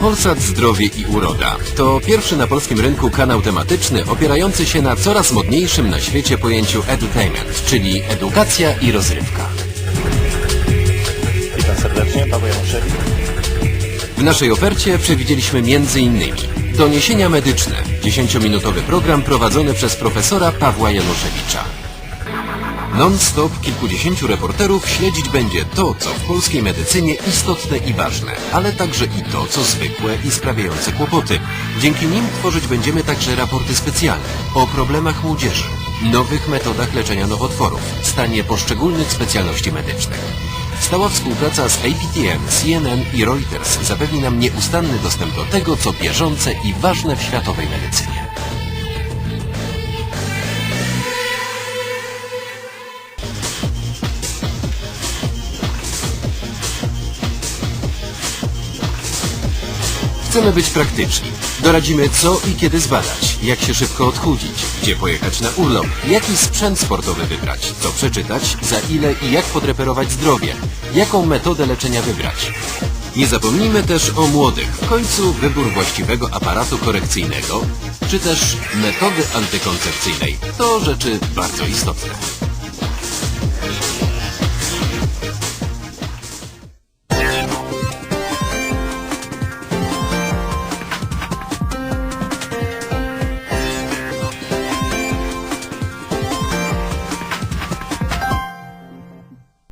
Polsat Zdrowie i Uroda to pierwszy na polskim rynku kanał tematyczny opierający się na coraz modniejszym na świecie pojęciu edutainment, czyli edukacja i rozrywka. Witam serdecznie, Paweł Januszewicz. W naszej ofercie przewidzieliśmy m.in. doniesienia medyczne, 10-minutowy program prowadzony przez profesora Pawła Januszewicza. Non-stop kilkudziesięciu reporterów śledzić będzie to, co w polskiej medycynie istotne i ważne, ale także i to, co zwykłe i sprawiające kłopoty. Dzięki nim tworzyć będziemy także raporty specjalne o problemach młodzieży, nowych metodach leczenia nowotworów, stanie poszczególnych specjalności medycznych. Stała współpraca z APTN, CNN i Reuters zapewni nam nieustanny dostęp do tego, co bieżące i ważne w światowej medycynie. Chcemy być praktyczni. Doradzimy co i kiedy zbadać, jak się szybko odchudzić, gdzie pojechać na urlop, jaki sprzęt sportowy wybrać, co przeczytać, za ile i jak podreperować zdrowie, jaką metodę leczenia wybrać. Nie zapomnijmy też o młodych. W końcu wybór właściwego aparatu korekcyjnego, czy też metody antykoncepcyjnej to rzeczy bardzo istotne.